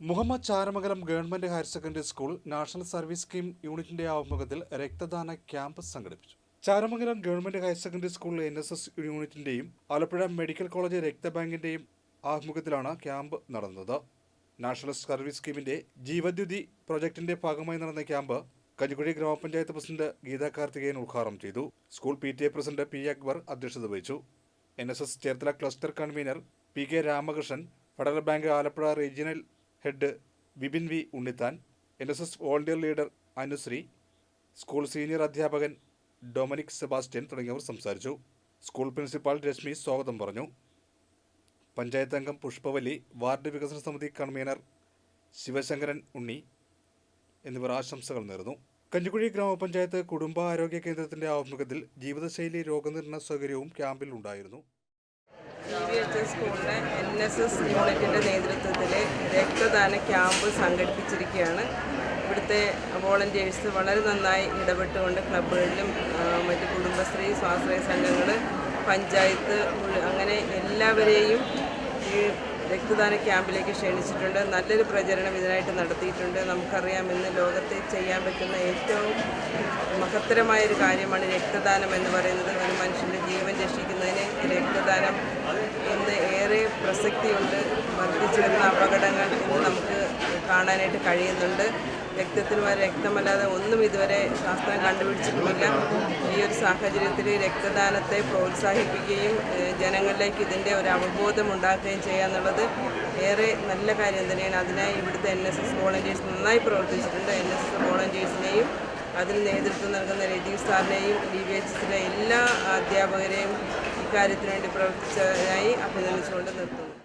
Muhammad Charamangalam government higher secondary school national service scheme യൂണിറ്റിന്റെ ആഭിമുഖ്യത്തിൽ രക്തദാന ക്യാമ്പ് സംഘടിപ്പിച്ചു. ചാരമംഗലം ഗവൺമെന്റ് ഹയർ സെക്കൻഡറി സ്കൂളിലെ എൻ എസ് എസ് യൂണിറ്റിന്റെയും ആലപ്പുഴ മെഡിക്കൽ കോളേജ് രക്തബാങ്കിന്റെയും ആഭിമുഖ്യത്തിലാണ് ക്യാമ്പ് നടന്നത്. നാഷണൽ സർവീസ് സ്കീമിന്റെ ജീവദ്യുതി പ്രൊജക്ടിന്റെ ഭാഗമായി നടന്ന ക്യാമ്പ് കഞ്ഞിക്കുഴി ഗ്രാമപഞ്ചായത്ത് പ്രസിഡന്റ് ഗീതാ കാർത്തികേയൻ ഉദ്ഘാടനം ചെയ്തു. School P T A president P Akbar അധ്യക്ഷത വഹിച്ചു. N S S Cherthala cluster convener P K Ramakrishnan federal bank Alappuzha regional head Vipin V Unnithan N S S volunteer leader Anusree school senior അധ്യാപകൻ Dominic Sebastian തുടങ്ങിയവർ സംസാരിച്ചു. School principal Rashmi സ്വാഗതം പറഞ്ഞു. പഞ്ചായത്ത് അംഗം Pushpavali ward വികസന സമിതി കൺവീനർ ശിവശങ്കരൻ ഉണ്ണി എന്നിവർ ആശംസകൾ നേർന്നു. കഞ്ഞിക്കുഴി ഗ്രാമപഞ്ചായത്ത് കുടുംബാരോഗ്യ കേന്ദ്രത്തിന്റെ ആഭിമുഖ്യത്തിൽ ജീവിതശൈലി രോഗനിർണയ സൗകര്യവും ക്യാമ്പിൽ ഉണ്ടായിരുന്നു. നേതൃത്വത്തിൽ രക്തദാന ക്യാമ്പ് സംഘടിപ്പിച്ചിരിക്കുകയാണ്. ഇവിടുത്തെ വോളണ്ടിയേഴ്സ് വളരെ നന്നായി ഇടപെട്ടുകൊണ്ട് ക്ലബ്ബുകളിലും മറ്റ് കുടുംബശ്രീ സ്വാശ്രയ സംഘങ്ങൾ പഞ്ചായത്ത് അങ്ങനെ എല്ലാവരെയും ഈ രക്തദാന ക്യാമ്പിലേക്ക് ക്ഷണിച്ചിട്ടുണ്ട്. നല്ലൊരു പ്രചരണം ഇതിനായിട്ട് നടത്തിയിട്ടുണ്ട്. നമുക്കറിയാം ഇന്ന് ലോകത്തെ ചെയ്യാൻ പറ്റുന്ന ഏറ്റവും മഹത്തരമായ ഒരു കാര്യമാണ് രക്തദാനം എന്ന് പറയുന്നത്. ഒരു മനുഷ്യന്റെ ജീവൻ രക്ഷിക്കുന്നതിന് രക്തദാനം ഇന്ന് ഏറെ പ്രസക്തിയുണ്ട്. വർദ്ധിച്ചു വരുന്ന അപകടങ്ങൾ നമുക്ക് കാണാനായിട്ട് കഴിയുന്നുണ്ട്. രക്തത്തിന് രക്തമല്ലാതെ ഒന്നും ഇതുവരെ ശാസ്ത്രം കണ്ടുപിടിച്ചിട്ടുമില്ല. ഈ ഒരു സാഹചര്യത്തിൽ രക്തദാനത്തെ പ്രോത്സാഹിപ്പിക്കുകയും ജനങ്ങളിലേക്ക് ഇതിന്റെ ഒരു അവബോധം ഉണ്ടാക്കുകയും ചെയ്യുക എന്നുള്ളത് ഏറെ നല്ല കാര്യം തന്നെയാണ്. അതിനായി ഇവിടുത്തെ എൻ എസ് എസ് വോളണ്ടിയേഴ്സ് നന്നായി പ്രവർത്തിച്ചിട്ടുണ്ട്. എൻ എസ് എസ് വോളണ്ടിയേഴ്സിനെയും അതിന് നേതൃത്വം നൽകുന്ന രജീവ് സാറിനെയും ഡി വി എച്ച് എസിലെ എല്ലാ അധ്യാപകരെയും ഇക്കാര്യത്തിനു വേണ്ടി പ്രവർത്തിച്ചതിനായി അഭിനന്ദിച്ചുകൊണ്ട് നിർത്തുന്നു.